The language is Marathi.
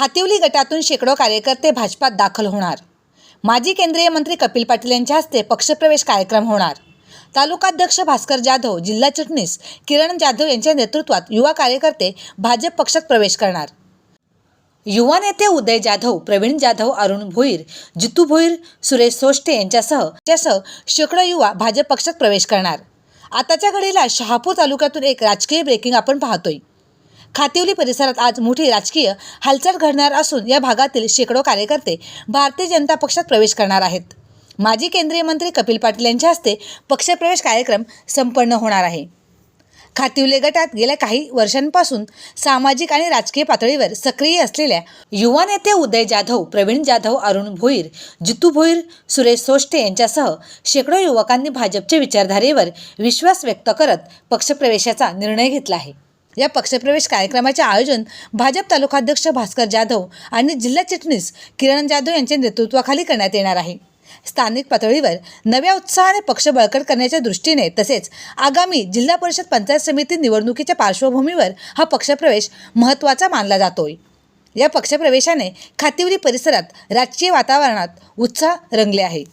खातिवली गटातून शेकडो कार्यकर्ते भाजपात दाखल होणार. माजी केंद्रीय मंत्री कपिल पाटील यांच्या हस्ते पक्षप्रवेश कार्यक्रम होणार. तालुकाध्यक्ष भास्कर जाधव जिल्हा चिटणीस किरण जाधव यांच्या नेतृत्वात युवा कार्यकर्ते भाजप पक्षात प्रवेश करणार. युवा नेते उदय जाधव प्रवीण जाधव अरुण भोईर जितू भोईर सुरेश सोष्टे यांच्यासह त्यासह शेकडो युवा भाजप पक्षात प्रवेश करणार. आताच्या घडीला शहापूर तालुक्यातून एक राजकीय ब्रेकिंग आपण पाहतोय. खातिवली परिसरात आज मोठी राजकीय हालचाल घडणार असून या भागातील शेकडो कार्यकर्ते भारतीय जनता पक्षात प्रवेश करणार आहेत. माजी केंद्रीय मंत्री कपिल पाटील यांच्या हस्ते पक्षप्रवेश कार्यक्रम संपन्न होणार आहे. खातिवले गटात गेल्या काही वर्षांपासून सामाजिक आणि राजकीय पातळीवर सक्रिय असलेल्या युवा नेते उदय जाधव प्रवीण जाधव अरुण भोईर जितू भोईर सुरेश सोष्टे यांच्यासह शेकडो युवकांनी भाजपच्या विचारधारेवर विश्वास व्यक्त करत पक्षप्रवेशाचा निर्णय घेतला आहे. या पक्षप्रवेश कार्यक्रमाचे आयोजन भाजप तालुकाध्यक्ष भास्कर जाधव आणि जिल्हा चिटणीस किरण जाधव यांच्या नेतृत्वाखाली करण्यात येणार आहे. स्थानिक पातळीवर नव्या उत्साहाने पक्ष बळकट करण्याच्या दृष्टीने तसेच आगामी जिल्हा परिषद पंचायत समिती निवडणुकीच्या पार्श्वभूमीवर हा पक्षप्रवेश महत्त्वाचा मानला जातोय. या पक्षप्रवेशाने खातिवली परिसरात राजकीय वातावरणात उत्साह रंगले आहे.